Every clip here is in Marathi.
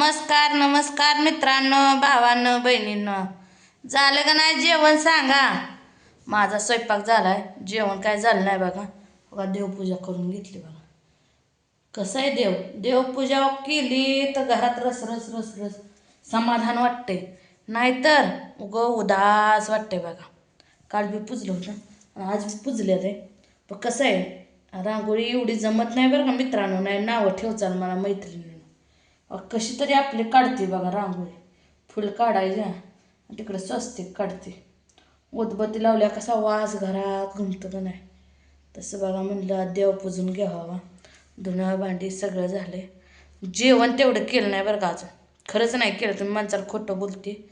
नमस्कार नमस्कार मित्रांनो भावांनो बहिणींनो. झालं का नाही जेवण सांगा? माझा स्वयंपाक झाला आहे जेवण काय झालं नाही बघा. बघा देवपूजा करून घेतली बघा. कसं आहे देव? देवपूजा केली तर घरात रस रस रस रस. समाधान वाटते नाहीतर उग उदास वाटते बघा. काल बी पुजलं होतं आज पुजले ते पण कसं आहे रांगोळी एवढी जमत नाही बरं का मित्रांनो. नाही नावं ठेवचाल मला मैत्रिणी कशी तरी आपली काढते बघा रांगोळी. फुल काढायच्या आणि तिकडे स्वस्तिक काढते. उदबत्ती लावल्या कसा वास घरात घुमतो का नाही. तसं बघा म्हणलं देव पुजून घ्यावा. धुणं भांडी सगळं झाले जेवण तेवढं केलं नाही बरं का अजून. खरंच नाही केलं तुम्ही माणसाला खोटं बोलते.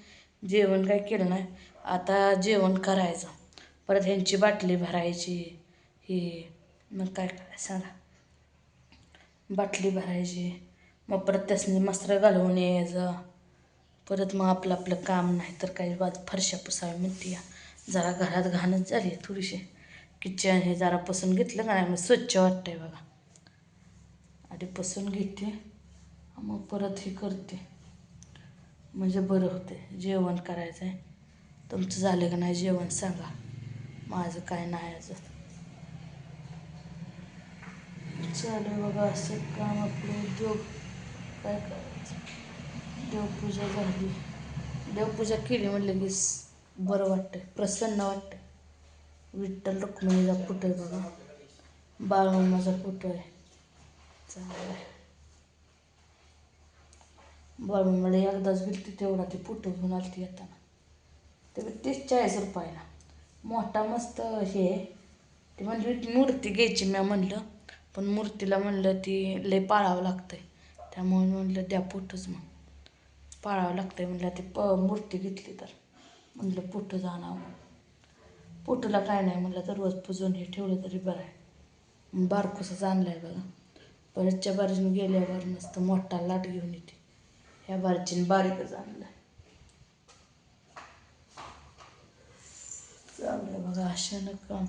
जेवण काय केलं नाही. आता जेवण करायचं. परत ह्यांची बाटली भरायची. हे मग काय काय सांगा. बाटली भरायची. मग परत त्यासनी मस्त्र घालवून यायचं. परत मग आपलं आपलं काम नाही तर काही बाद फरशा पुसावी म्हणते या. जरा घरात घाणच झाली आहे थोडीशी. किचन हे जरा पुसून घेतलं का नाही? मग स्वच्छ वाटतंय बघा. आधी पुसून घेते. मग परत हे करते. म्हणजे बरं होते जेवण करायचं आहे. तुमचं झालं का नाही जेवण सांगा. माझं काय नाही अजून. चालू बघा असं काम आपलं उद्योग. काय करायचं देवपूजा झाली. देवपूजा केली म्हणलं की बरं वाटतं प्रसन्न वाटतं विठ्ठल रुक्मिणीचा फोटो आहे बघा. बाळमामाचा फोटो आहे. चांगला आहे. बाळमामाला एकदाच भेटते तेवढा ते फोटो घेऊन आली ती येताना. ते बी तीस चाळीस रुपयाला. मोठा मस्त हे ते म्हणली मूर्ती घ्यायची मी म्हणलं. पण मूर्तीला म्हणलं ती लय पाळावं लागतंय. त्यामुळे म्हणलं द्या पोटच मग. पाळावं लागतंय म्हणलं ती प मूर्ती घेतली तर. म्हणलं पोट जाणावं पोटला काय नाही म्हणलं तर रोज पुजून हे ठेवलं तरी बरं आहे. बारकोसंच आणलं आहे बघा. परतच्या बारीनं गेल्यावर मस्त मोठा लाट घेऊन येते. ह्या बारचीने बारीकच आणलं आहे चांगलं बघा अशानं काम.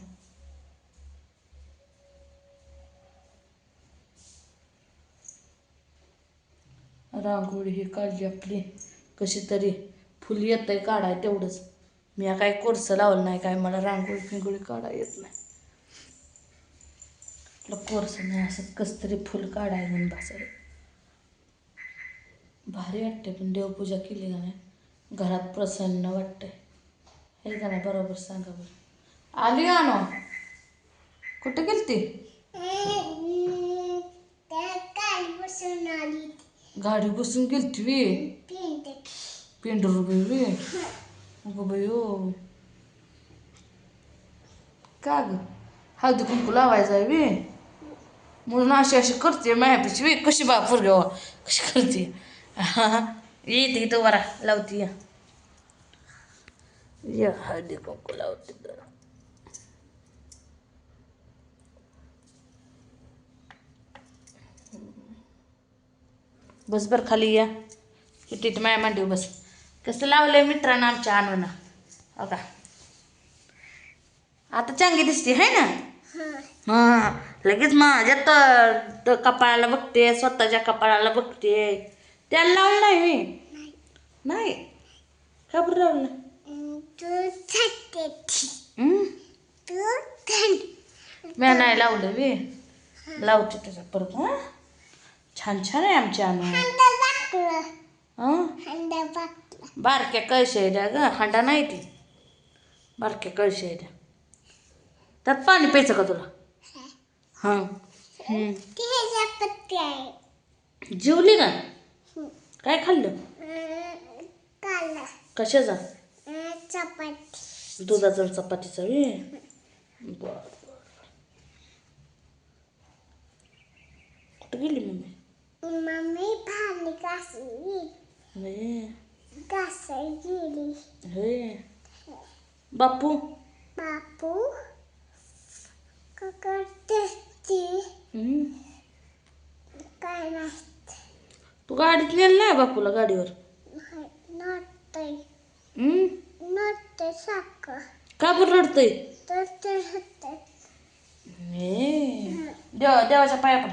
रांगोळी ही काढली आपली. कशी तरी फुल आहे काढाय तेवढंच. मी हा काय कोर्स लावलं नाही काय? मला रांगोळी पिंगोळी काढाय येत नाही. आपलं कोर्स नाही असं कसं तरी फुल काढाय म्हणून बसाय भारी वाटते पण देवपूजा केली का नाही? घरात प्रसन्न वाटतंय. हे का नाही? बरोबर सांगा बरं. आली आणो कुठे गेलती? गाडी बसून गेलती वे. पेंडर रुपये अगं बाई हो का ग? हळदी कुंकू लावायचं आहे वे. म्हणून अशी अशी करते मायापाशी वे. कशी बा पोरगे हो? कशी करते? येते इथं बरा लावते या. या हळदी कुंकू लावते जरा बस बर खाली या. तिथे माया मांडीव बस. कसं लावलंय मित्रांनो आमच्या आणून? हो का? आता चांगली दिसते है ना? हां. लगेच माझ्या तर कपाळाला बघते स्वतःच्या कपाळाला बघते. त्याला लावलं नाही मी. नाही? का बरं लावलं नाही? मी नाही लावलं वे लावते त्याचा परत हां. छान छान आहे आमच्या आणून हां बारक्या कळशा आहे त्या ग हांडा नाही ती. बारक्या कळशा आहे त्या त्यात पाणी प्यायचं का तुला? हां. जेवली ना काय खाल्लं? कशाचा? चपाती. दुधाचा आणि चपातीचा वे बर. कुठं गेली मम्मी? मम्मी भांडी घासली हे घासाय गेली हे बापू बापू करते ती. काय नाही तू गाडीत नेलं नाही बापूला गाडीवर नव्हते हं? नव्हते साखर का बरं रडतंय तर ते होते हे देव देवाच्या पाया पड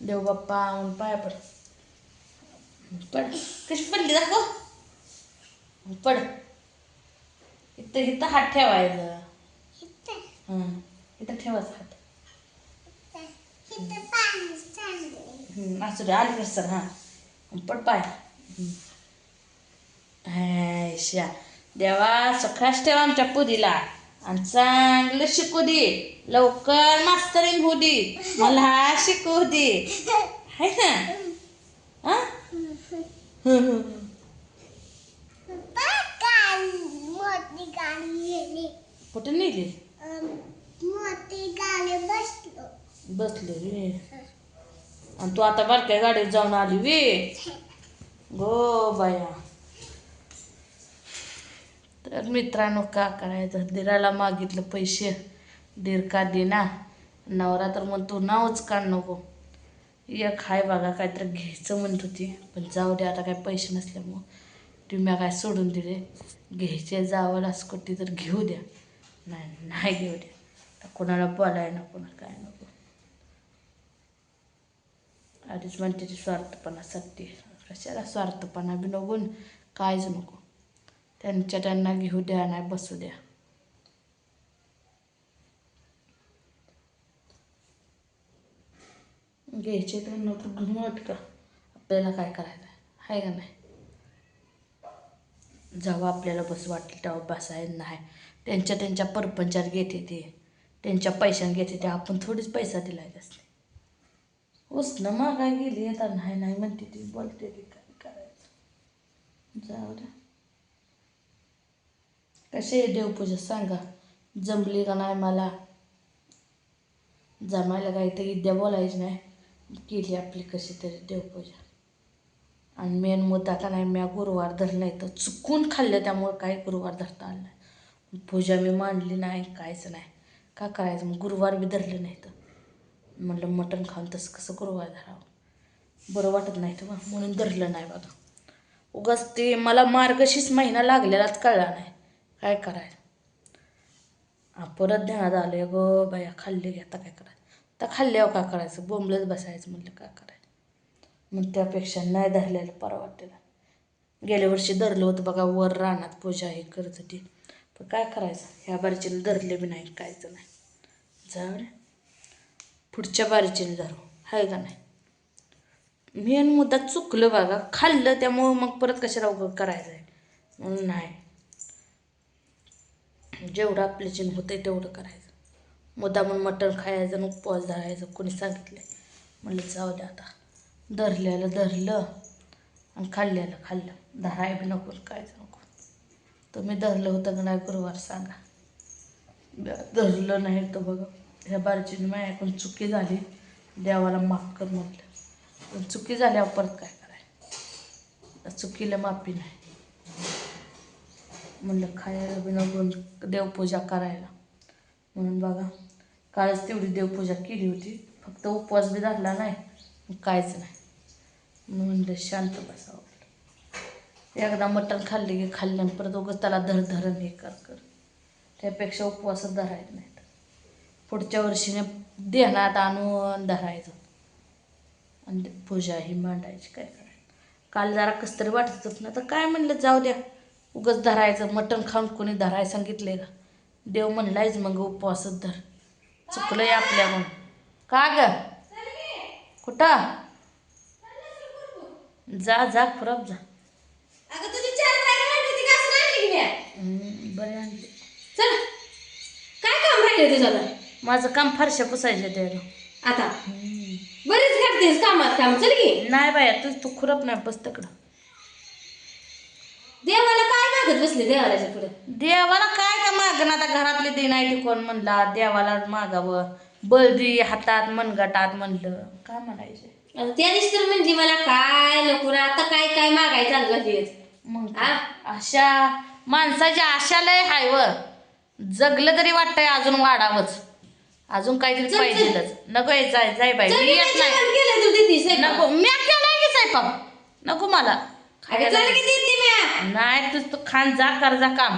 देव बाप्पा म्हणून पाया पड पड कशी पडली दाखव पड इथं इथं हात ठेवायचं इथं हां इथं ठेवायचा हात असू दे आली सर हां पड पाय शा देवा सखास ठेवा आमच्या पुरीला आणि चांगलं शिकू दे. लवकर मास्तरीन होऊ दे. मला शिकू दे. है ना? हा? कुठे नेली? बसले रे. आणि तू आता बारक्या गाडीत जाऊन आली वे. गो बाया. तर मित्रांनो का करायचं? दिराला मागितलं पैसे. दीर का देना? नवरा तर म्हणतो नावच काढ नको. एक हाय बघा काहीतरी घ्यायचं म्हणत होती. पण जाऊ दे आता काय पैसे नसल्यामुळं. तुम्ही काय सोडून दिले? घ्यायचे जावं लासकोटी तर घेऊ द्या. नाही नाही घेऊ द्या. आता कोणाला बोलाय नको ना काय नको. आधीच म्हणते स्वार्थपणासाठी. कशाला स्वार्थपणा बी नगून कायच नको. त्यांच्या त्यांना घेऊ द्या नाही बसू द्या घ्यायचे तर नको घुमट का आपल्याला काय करायचं आहे का नाही जेव्हा आपल्याला बस वाटलं तेव्हा बसायला नाही त्यांच्या त्यांच्या परपंचात घेते ते त्यांच्या पैशाने घेते ते आपण थोडीच पैसा दिलाय असते उसनं मागाय गेली आता नाही नाही म्हणते ती बोलते ती काय करायचं जाऊ द्या कशी आहे देवपूजा सांगा. जमली का नाही मला? जमायला काही तर विद्या बोलायची नाही. केली आपली कशी तरी देवपूजा. आणि मेन मुद्दा का नाही मी गुरुवार धरला तर चुकून खाल्लं त्यामुळं काही गुरुवार धरता आलं नाही. पूजा मी मांडली नाही कायच नाही. का करायचं? मग गुरुवार बी धरले नाही तर. म्हणलं मटण खाऊन तसं कसं गुरुवार धरावं? बरं वाटत नाही तर म्हणून धरलं नाही बघा. उगाच ते मला मार्गशीच महिना लागलेलाच कळला नाही. काय करायचं? हा परत ध्यानात आले गो बाया खाल्ले घ्या आता काय करायचं? तर खाल्ल्यावर काय करायचं? बोंबलंच बसायचं म्हणलं काय करायचं? मग त्यापेक्षा नाही धरलेलं परवडतेला गेल्या वर्षी धरलं होतं बघा वर रानात पूजा हे करत होती. पण काय करायचं? ह्या बारचीनं धरले बी नाही कायच नाही. जाऊ पुढच्या बारचीनं धरू आहे का नाही? मेन मुद्दा चुकलं बघा. खाल्लं त्यामुळं मग परत कशाला उभं करायचं आहे म्हणून नाही. जेवढं आपले होतं होते तेवढं करायचं. मुद्दा म्हणून मटण खायचं आणि उपवास धरायचं कोणी सांगितलं म्हणलं जाऊ द्या आता. धरल्याला धरलं आणि खाल्ल्याला खाल्लं. धराय बी नको आणि नको. तुम्ही धरलं होतं का नाही गुरुवार सांगा. धरलं नाही तर बघा. ह्या बारचीने माझ्याकडून चुकी झाली. देवाला माफ कर म्हटलं पण चुकी झाल्यावर परत काय करायचं? चुकीला माफी नाही. म्हणलं खायला बिन देवपूजा करायला? म्हणून बघा कालच तेवढी देवपूजा केली होती. फक्त उपवास बी धरला नाही मग कायच नाही. म्हणून म्हणलं शांत बसावं एकदा मटण खाल्ले की खाल्ल्यानं परत उगाच त्याला धर धरण हे कर कर. त्यापेक्षा उपवासच धरायचं नाहीत. पुढच्या वर्षीने देण्यात आणून धरायचं. आणि ते पूजा ही मांडायची काय करायचं? काल जरा कसं तरी वाटतच ना तर काय म्हणलं जाऊ द्या. उगाच धरायचं मटण खाऊन कोणी धराय सांगितलंय का? देव म्हणलायच मग उपवासच धर. चुकलंय आपल्याकडून का ग? कुठं? जा जा खुरप जा. बरे चल. काय काम राहिले तुझं? माझं काम फारशा पुसायचे ते आता? बरेच कामात काम. चल की. नाही बाया तू तू खुरप नाही बस तिकडं. देवाला काय मागत बसले देवाला पुढे? देवाला काय का मागणं? आता घरातले दे नाही टिकवून म्हणला देवाला मागावं. बळदी हातात मनगटात म्हणलं. काय म्हणायचे? त्या दिवशी तर म्हणजे मला काय ना आता काय काय मागायचं मग? अशा माणसाची आशा लय हाय व. जगलं तरी वाटतंय अजून वाढावंच. अजून काहीतरी चल, चल. पाहिजेलच. नको जाय जाय बाई मी येत नाही. केलं तू देतीस नको मी केलाय की स्वयंपाक. नको मला. नाही तू तू खान जा कर जा काम.